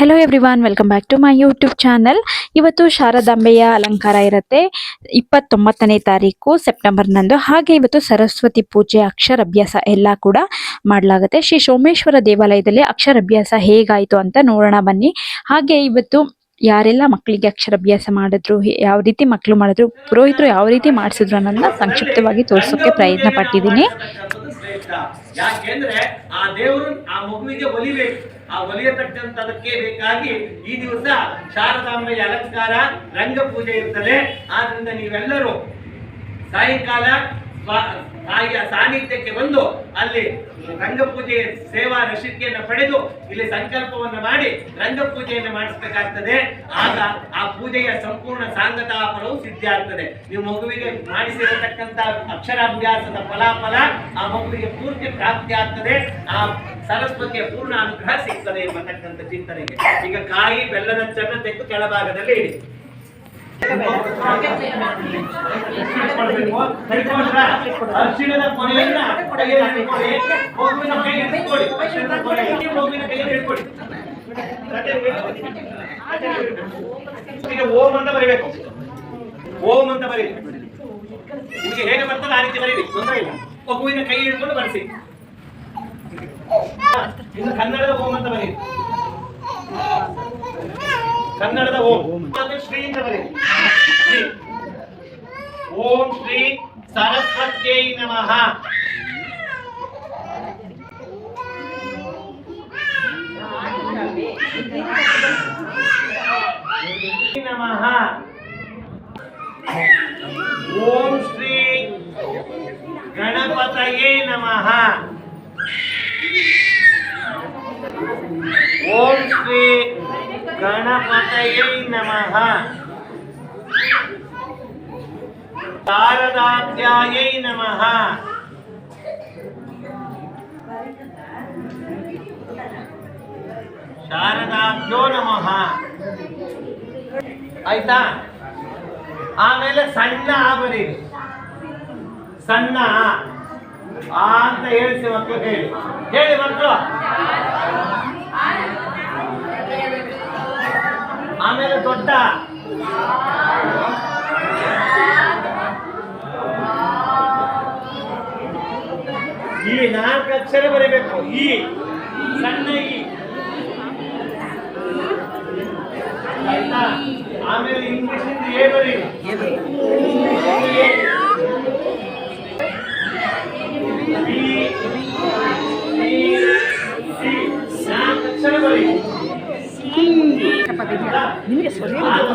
Hello everyone welcome back to my YouTube channel ಇವತ್ತು ಶಾರದಾಂಬೆಯ ಅಲಂಕಾರ ಇರುತ್ತೆ. ಇಪ್ಪತ್ತೊಂಬತ್ತನೇ ತಾರೀಕು ಸೆಪ್ಟೆಂಬರ್ನಂದು. ಹಾಗೆ ಇವತ್ತು ಸರಸ್ವತಿ ಪೂಜೆ, ಅಕ್ಷರಾಭ್ಯಾಸ ಎಲ್ಲ ಕೂಡ ಮಾಡಲಾಗುತ್ತೆ. ಶ್ರೀ ಸೋಮೇಶ್ವರ ದೇವಾಲಯದಲ್ಲಿ ಅಕ್ಷರಾಭ್ಯಾಸ ಹೇಗಾಯಿತು ಅಂತ ನೋಡೋಣ ಬನ್ನಿ. ಹಾಗೆ ಇವತ್ತು ಯಾರೆಲ್ಲ ಮಕ್ಕಳಿಗೆ ಅಕ್ಷರಾಭ್ಯಾಸ ಮಾಡಿದ್ರು ಹೇ- ಯಾವ ರೀತಿ ಮಕ್ಕಳು ಮಾಡಿದ್ರು, ಪುರೋಹಿತರು ಯಾವ ರೀತಿ ಮಾಡಿಸಿದ್ರು ಅನ್ನೋದನ್ನ ಸಂಕ್ಷಿಪ್ತವಾಗಿ ತೋರಿಸೋಕೆ ಪ್ರಯತ್ನ ಪಟ್ಟಿದ್ದೀನಿ. ಯಾಕೆಂದ್ರೆ ಆ ದೇವರು ಆ ಮಗುವಿಗೆ ಒಲಿಬೇಕು ಆ ಒಲಿಯತಕ್ಕಂಥದಕ್ಕೆ ಬೇಕಾಗಿ ಈ ದಿವಸ ಶಾರದಾಂಬೆಯ ಅಲಂಕಾರ ರಂಗ ಪೂಜೆ ಇರ್ತದೆ. ಆದ್ರಿಂದ ನೀವೆಲ್ಲರೂ ಸಾಯಂಕಾಲ ತಾಯಿಯ ಸಾನ್ನಿಧ್ಯಕ್ಕೆ ಬಂದು ಅಲ್ಲಿ ರಂಗಪೂಜೆಯ ಸೇವಾ ರಶಿಕೆಯನ್ನು ಪಡೆದು ಇಲ್ಲಿ ಸಂಕಲ್ಪವನ್ನ ಮಾಡಿ ರಂಗ ಪೂಜೆಯನ್ನು ಮಾಡಿಸಬೇಕಾಗ್ತದೆ. ಆಗ ಆ ಪೂಜೆಯ ಸಂಪೂರ್ಣ ಸಾಂಗತಾ ಫಲವು ಸಿದ್ಧ ಆಗ್ತದೆ. ನೀವು ಮಗುವಿಗೆ ಮಾಡಿಸಿರತಕ್ಕಂತ ಅಕ್ಷರಾಭ್ಯಾಸದ ಫಲಾಫಲ ಆ ಮಗುವಿಗೆ ಪೂರ್ತಿ ಪ್ರಾಪ್ತಿ ಆಗ್ತದೆ. ಆ ಸರಸ್ವತಿಯ ಪೂರ್ಣ ಅನುಗ್ರಹ ಸಿಗ್ತದೆ ಎಂಬತಕ್ಕಂಥ ಚಿಂತನೆಗೆ. ಈಗ ಕಾಯಿ ಬೆಲ್ಲದ ತೆಗೆದು ಕೆಳಭಾಗದಲ್ಲಿ ಇಡಿ. ಅರಿಶಿಣದ ಕೊನೆಯನ್ನ ಕೈಯಲ್ಲಿ ಓಂ ಅಂತ ಬರಿಬೇಕು ಓಂ ಅಂತ ಬರೀರಿ ನಿಮಗೆ ಹೇಗೆ ಬರ್ತದೆ ಆ ರೀತಿ ಬರೀರಿ ತೊಂದರೆ ಇಲ್ಲ ಮಗುವಿನ ಕೈ ಹಿಡ್ಕೊಂಡು ಬರೆಸಿ ಇನ್ನು ಕನ್ನಡದ ಓಂ ಅಂತ ಬರೀರಿ. ಕನ್ನಡದ ಓಂ. ಶ್ರೀ. ಅಂತ ಓಂ ಶ್ರೀ ಸರಸ್ವತ್ಯೈ ನಮಃ. ನಮಃ. ಓಂ ಶ್ರೀ ಗಣಪತಯೇ ನಮಃ ಓಂ ಶ್ರೀ ಗಣಪತಯೈ ನಮಃ. ಶಾರದಾಧ್ಯಾಯೈ ನಮಃ. ಶಾರದಾಭ್ಯೋ ನಮಃ. ಆಯ್ತಾ? ಆಮೇಲೆ ಸಣ್ಣ ಆ ಬರೀರಿ ಸಣ್ಣ. ಆ ಅಂತ ಹೇಳಿ ಮಕ್ಕಳು ಹೇಳಿ. ಹೇಳಿ ಮಕ್ಕಳು ಆಮೇಲೆ ದೊಡ್ಡ ಈ ನಾಲ್ಕು ಅಕ್ಷರ ಬರೀಬೇಕು ಈ ಸಣ್ಣ ಈ ಆಯ್ತಾ ಆಮೇಲೆ ಇಂಗ್ಲಿಷ್ ಏ ಬರೀ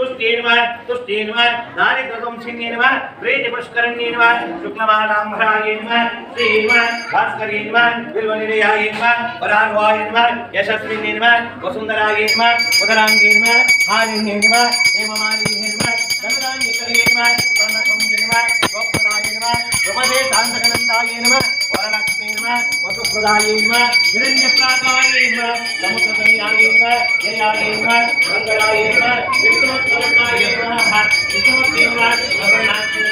तुष्टेन्वार तुष्टेन्वार दारिद्रकंसिन्येन्वार प्रेतिपुष्करण्येन्वार शुक्लमालाम्भरायेन्वार श्रीन्वार भास्करेन्वार बिल्वनिलयायेन्वार परान्वायेन्वार यशस्मिन्येन्वार वसुन्दरायेन्वार उदराङ्गेन्वार हानिन्येन्वार हेममालिन्येन्वार चन्द्रान्यकरेन्वार स्वर्णसंयेन्वार स्वप्नरायेन्वार रुपदे तान्तकनन्दायेन्वार वसुप्रदायेम हिरण्यप्राकारेम समुद्रतनयायेम जयायेम गङ्गरायेम विष्णुप्रदायेम विष्णुदेव अवर्णाक्षेम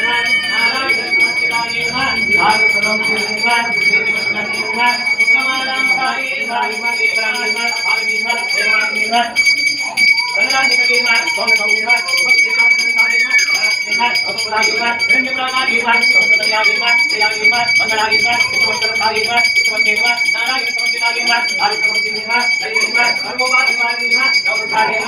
नारायणमाचलायेम आयुतनं देवेम देवकृष्णेम सुखमालाम्बायेम देवरायेम आयुर्वेद देवायेम मंगलागे నారాయణ విష్ణుమదేవ నారాయణ సమర్థినాగేవ ఆది సమర్థినేవ దైవేవ సర్వోపాధినాగేవ గౌరవాగేవ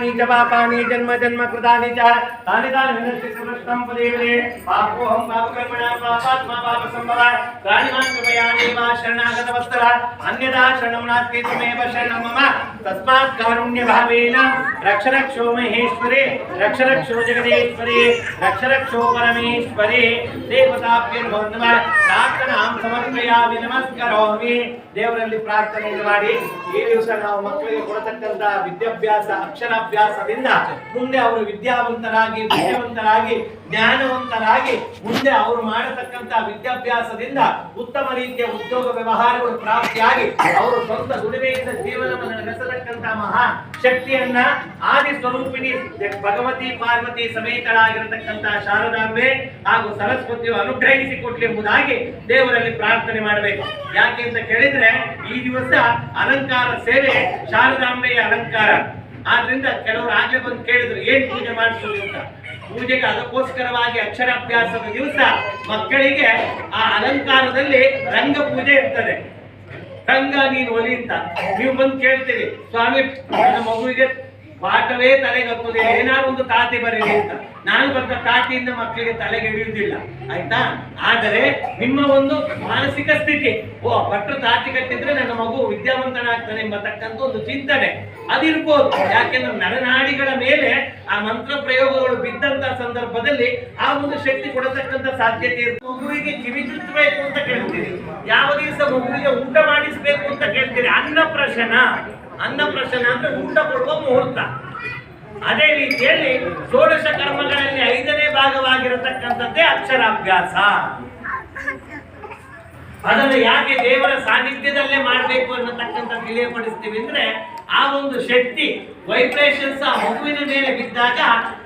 पानी जबा पानी, जन्म जन्म कृतानि च। तानि तानि विनश्य समस्तं पदेवले पापोऽहं पापकर्मणा, पापात्मा पापसम्भवः प्राणिमां कृपयानि मा शरणागतवत्सल अन्यथा शरणं नास्ति त्वमेव शरणं मम। तस्मात् कारुण्यभावेन रक्ष रक्षो महेश्वरे, रक्ष रक्षो जगदेश्वरे, रक्ष रक्षो परमेश्वरे। देवताभ्यर्भवन्तः ಪ್ರಾರ್ಥನಾ ಸಮರ್ಪಯಾಮಿ ದೇವರಲ್ಲಿ ಪ್ರಾರ್ಥನೆಯನ್ನು ಮಾಡಿ. ಈ ದಿವಸ ನಾವು ಮಕ್ಕಳಿಗೆ ಕೊಡತಕ್ಕಂತಹ ವಿದ್ಯಾಭ್ಯಾಸ, ಅಕ್ಷರಾಭ್ಯಾಸದಿಂದ ಮುಂದೆ ಅವರು ವಿದ್ಯಾವಂತರಾಗಿ ವಿದ್ಯಾವಂತರಾಗಿ ಜ್ಞಾನವಂತರಾಗಿ ಮುಂದೆ ಅವರು ಮಾಡತಕ್ಕಂತ ವಿದ್ಯಾಭ್ಯಾಸದಿಂದ ಉತ್ತಮ ರೀತಿಯ ಉದ್ಯೋಗ ವ್ಯವಹಾರಗಳು ಪ್ರಾಪ್ತಿಯಾಗಿ ಅವರು ಸ್ವಂತ ದುಡಿಮೆಯಿಂದ ಜೀವನವನ್ನು ನಡೆಸತಕ್ಕಂತ ಮಹಾ ಶಕ್ತಿಯನ್ನ ಆದಿ ಸ್ವರೂಪಿಣಿ ಭಗವತಿ ಪಾರ್ವತಿ ಸಮೇತಳಾಗಿರತಕ್ಕಂತಹ ಶಾರದಾಂಬೆ ಹಾಗೂ ಸರಸ್ವತಿಯು ಅನುಗ್ರಹಿಸಿ ಕೊಟ್ಲಿ ಎಂಬುದಾಗಿ ದೇವರಲ್ಲಿ ಪ್ರಾರ್ಥನೆ ಮಾಡಬೇಕು. ಯಾಕೆ ಅಂತ ಕೇಳಿದ್ರೆ ಈ ದಿವಸ ಅಲಂಕಾರ ಸೇವೆ ಶಾರದಾಂಬೆಯ ಅಲಂಕಾರ. ಆದ್ರಿಂದ ಕೆಲವರು ಆಗ್ಲೇ ಬಂದು ಕೇಳಿದ್ರು, ಏನ್ ಪೂಜೆ ಮಾಡಿಸೋದು ಅಂತ? ಪೂಜೆಗೆ ಅದಕ್ಕೋಸ್ಕರವಾಗಿ ಅಕ್ಷರಾಭ್ಯಾಸದ ದಿವಸ ಮಕ್ಕಳಿಗೆ ಆ ಅಲಂಕಾರದಲ್ಲಿ ರಂಗ ಪೂಜೆ ಇರ್ತದೆ. ರಂಗ ನೀನು ಒಲಿ ಅಂತ. ನೀವು ಬಂದು ಕೇಳ್ತೀರಿ. ಸ್ವಾಮಿ ನನ್ನ ಮಗುವಿಗೆ ಪಾಠವೇ ತಲೆಗತ್ತುದಿಲ್ಲ ಏನಾದ್ರು ಒಂದು ತಾತಿ ಬರೀರಿ ಅಂತ. ನಾನು ಬಂದ ತಾತಿಯಿಂದ ಮಕ್ಕಳಿಗೆ ತಲೆಗೆ ಹಿಡಿಯುವುದಿಲ್ಲ. ಆಯ್ತಾ? ಆದರೆ ನಿಮ್ಮ ಒಂದು ಮಾನಸಿಕ ಸ್ಥಿತಿ. ಓ, ಭಟ್ರು ತಾತಿ ಕಟ್ಟಿದ್ರೆ ನನ್ನ ಮಗು ವಿದ್ಯಾವಂತನಾಗ್ತಾನೆ ಎಂಬತಕ್ಕಂಥ ಒಂದು ಚಿಂತನೆ. ಅದಿರ್ಬೋದು. ಯಾಕೆಂದ್ರೆ ನರನಾಡಿಗಳ ಮೇಲೆ ಆ ಮಂತ್ರ ಪ್ರಯೋಗಗಳು ಬಿದ್ದಂತ ಸಂದರ್ಭದಲ್ಲಿ ಆ ಒಂದು ಶಕ್ತಿ ಕೊಡತಕ್ಕಂತ ಸಾಧ್ಯತೆ ಇರುತ್ತೆ. ಮಗುವಿಗೆ ಕಿವಿ ಚುಚ್ಚಬೇಕು ಅಂತ ಕೇಳ್ತೀರಿ. ಯಾವ ದಿವಸ ಮಗುವಿಗೆ ಊಟ ಮಾಡಿಸ್ಬೇಕು ಅಂತ ಕೇಳ್ತೀರಿ? ಅನ್ನಪ್ರಶನ. ಅನ್ನಪ್ರಶನ ಅಂದ್ರೆ ಊಟ ಕೊಡುವ ಮುಹೂರ್ತ. ಅದೇ ರೀತಿಯಲ್ಲಿ ಷೋಡಶ ಕರ್ಮಗಳಲ್ಲಿ ಐದನೇ ಭಾಗವಾಗಿರತಕ್ಕಂಥದ್ದೇ ಅಕ್ಷರಾಭ್ಯಾಸ. ಅದನ್ನು ಯಾಕೆ ದೇವರ ಸಾನ್ನಿಧ್ಯದಲ್ಲೇ ಮಾಡಬೇಕು ಅನ್ನತಕ್ಕಂಥ ತಿಳಿಯಪಡಿಸ್ತೀವಿ ಅಂದ್ರೆ, ಆ ಒಂದು ಶಕ್ತಿ ವೈಬ್ರೇಷನ್ಸ್ ಆ ಮಗುವಿನ ಮೇಲೆ ಬಿದ್ದಾಗ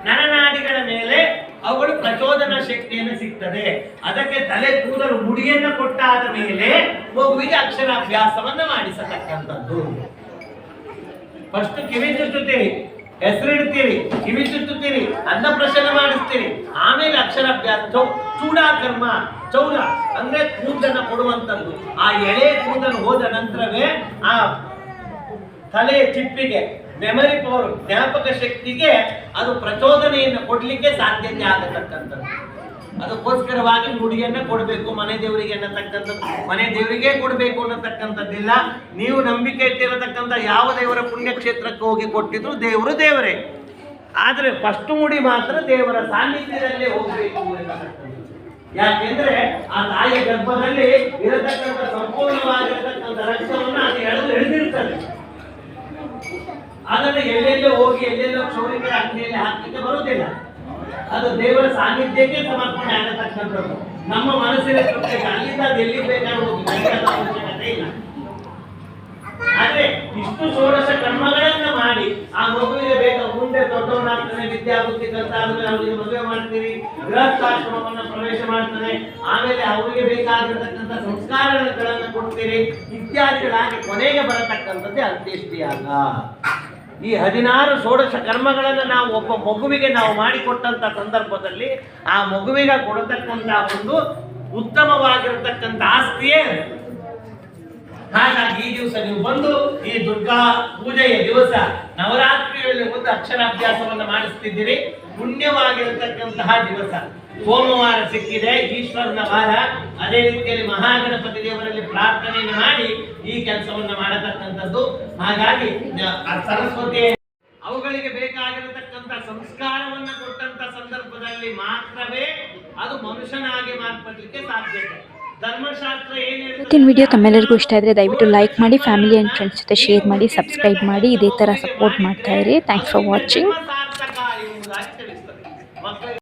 ನರನಾಡಿಗಳ ಮೇಲೆ ಅವುಗಳು ಪ್ರಚೋದನಾ ಶಕ್ತಿಯನ್ನು ಸಿಗ್ತದೆ. ಅದಕ್ಕೆ ತಲೆ ಕೂದಲು ಮುಡಿಯನ್ನು ಕೊಟ್ಟಾದ ಮೇಲೆ ಮಗುವಿಗೆ ಅಕ್ಷರಾಭ್ಯಾಸವನ್ನು ಮಾಡಿಸತಕ್ಕಂಥದ್ದು. ಫಸ್ಟ್ ಕಿವಿ ಚುಚ್ಚುತ್ತೀರಿ ಹೆಸರಿಡ್ತೀರಿ ಕಿವಿ ಚುಚ್ಚುತ್ತೀರಿ ಅನ್ನಪ್ರಶನ ಮಾಡಿಸ್ತೀರಿ. ಆಮೇಲೆ ಅಕ್ಷರಾಭ್ಯಾಸ ಚೌ ಚೂಡಾಕರ್ಮ ಚೌರ, ಅಂದ್ರೆ ಕೂದಲನ್ನ ಕೊಡುವಂತದ್ದು ಆ ಎಳೆ ಕೂದಲು ಹೋದ ನಂತರವೇ ಆ ತಲೆಯ ಚಿಪ್ಪಿಗೆ ಮೆಮರಿ ಪವರ್ ಜ್ಞಾಪಕ ಶಕ್ತಿಗೆ ಅದು ಪ್ರಚೋದನೆಯನ್ನು ಕೊಡ್ಲಿಕ್ಕೆ ಸಾಧ್ಯತೆ ಆಗತಕ್ಕಂಥದ್ದು. ಅದಕ್ಕೋಸ್ಕರವಾಗಿ ಗುಡಿಯನ್ನ ಕೊಡಬೇಕು, ಮನೆ ದೇವರಿಗೆ ಅನ್ನತಕ್ಕಂಥದ್ದು ಮನೆ ದೇವರಿಗೆ ಕೊಡಬೇಕು ಅನ್ನತಕ್ಕಂಥದ್ದಿಲ್ಲ. ನೀವು ನಂಬಿಕೆ ಇಟ್ಟಿರತಕ್ಕಂಥ ಯಾವ ದೇವರ ಪುಣ್ಯಕ್ಷೇತ್ರಕ್ಕೆ ಹೋಗಿ ಕೊಟ್ಟಿದ್ರು ದೇವರು ದೇವರೇ. ಆದರೆ ಫಸ್ಟ್ ಮುಡಿ ಮಾತ್ರ ದೇವರ ಸಾನ್ನಿಧ್ಯದಲ್ಲೇ ಹೋಗಬೇಕು. ಯಾಕೆಂದ್ರೆ ಆ ತಾಯಿಯ ಗರ್ಭದಲ್ಲಿ ಇರತಕ್ಕಂಥ ಸಂಪೂರ್ಣವಾಗಿರತಕ್ಕಂಥ ರಕ್ತವನ್ನು ಅದು ಎಳೆದು ಹಿಡಿದಿರ್ತದೆ ಅದನ್ನು ಎಲ್ಲೆಲ್ಲೋ ಹೋಗಿ ಎಲ್ಲೆಲ್ಲೋ ಕ್ಷೌರಿಕರ ಅಗ್ನಿಯಲ್ಲಿ ಹಾಕಲಿಕ್ಕೆ ಬರುವುದಿಲ್ಲ. ಅದು ದೇವರ ಸಾನ್ನಿಧ್ಯಕ್ಕೆ ಸಮರ್ಪಣೆ ಆಗತಕ್ಕಂಥದ್ದು. ನಮ್ಮ ಮನಸ್ಸಿನ ಅಲ್ಲಿಂದ ಅದು ಎಲ್ಲಿಗೆ ಬೇಕಾದ್ರೂ ಇಲ್ಲ. ಆದ್ರೆ ಇಷ್ಟು ಷೋಡಶ ಕರ್ಮಗಳನ್ನ ಮಾಡಿ ಆ ಮಗುವಿಗೆ ಬೇಗ ಮುಂದೆ ದೊಡ್ಡವನಾಗ್ತಾನೆ, ವಿದ್ಯಾಬುದ್ಧಿ ಕಲ್ತಾದ್ಮೇಲೆ ಅವರಿಗೆ ಮದುವೆ ಮಾಡ್ತೀರಿ, ಗೃಹಸ್ಥಾಶ್ರಮವನ್ನ ಪ್ರವೇಶ ಮಾಡ್ತಾನೆ, ಆಮೇಲೆ ಅವರಿಗೆ ಬೇಕಾಗಿರತಕ್ಕಂಥ ಸಂಸ್ಕಾರಗಳನ್ನ ಕೊಡ್ತೀರಿ, ಇತ್ಯಾದಿಗಳಾಗಿ ಕೊನೆಗೆ ಬರತಕ್ಕಂಥದ್ದೇ ಅಂತ್ಯೇಷ್ಟಿಯಾಗ ಈ ಹದಿನಾರು ಷೋಡಶ ಕರ್ಮಗಳನ್ನು ನಾವು ಒಬ್ಬ ಮಗುವಿಗೆ ನಾವು ಮಾಡಿಕೊಟ್ಟಂಥ ಸಂದರ್ಭದಲ್ಲಿ ಆ ಮಗುವಿಗೆ ಕೊಡತಕ್ಕಂಥ ಒಂದು ಉತ್ತಮವಾಗಿರತಕ್ಕಂಥ ಆಸ್ತಿಯೇ. ಹಾಗಾಗಿ ಈ ದಿವಸ ನೀವು ಬಂದು ಈ ದುರ್ಗಾ ಪೂಜೆಯ ದಿವಸ ನವರಾತ್ರಿಯಲ್ಲಿ ಒಂದು ಅಕ್ಷರಾಭ್ಯಾಸವನ್ನು ಮಾಡಿಸ್ತಿದ್ದೀರಿ ಪುಣ್ಯವಾಗಿರತಕ್ಕಂತಹ ದಿವಸ ಸೋಮವಾರ ಸಿಕ್ಕಿದೆ, ಈಶ್ವರನ ವಾರ ಅದೇ ರೀತಿಯಲ್ಲಿ ಮಹಾಗಣಪತಿ ದೇವರಲ್ಲಿ ಪ್ರಾರ್ಥನೆಯನ್ನು ಮಾಡಿ ಈ ಕೆಲಸವನ್ನು ಮಾಡತಕ್ಕಂಥದ್ದು. ಹಾಗಾಗಿ ಸರಸ್ವತಿ ಅವುಗಳಿಗೆ ಬೇಕಾಗಿರತಕ್ಕಂಥ ಸಂಸ್ಕಾರವನ್ನ ಕೊಟ್ಟಂತ ಸಂದರ್ಭದಲ್ಲಿ ಮಾತ್ರವೇ ಅದು ಮನುಷ್ಯನಾಗಿ ಮಾರ್ಪಡ್ಲಿಕ್ಕೆ ಸಾಧ್ಯತೆ ಇವತ್ತಿನ ವಿಡಿಯೋ ತಮ್ಮೆಲ್ಲರಿಗೂ ಇಷ್ಟ ಆದರೆ ದಯವಿಟ್ಟು ಲೈಕ್ ಮಾಡಿ ಫ್ಯಾಮಿಲಿ ಆ್ಯಂಡ್ ಫ್ರೆಂಡ್ಸ್ ಜೊತೆ ಶೇರ್ ಮಾಡಿ ಸಬ್ಸ್ಕ್ರೈಬ್ ಮಾಡಿ, ಇದೇ ಥರ ಸಪೋರ್ಟ್ ಮಾಡ್ತಾ ಇರಿ. Thanks for watching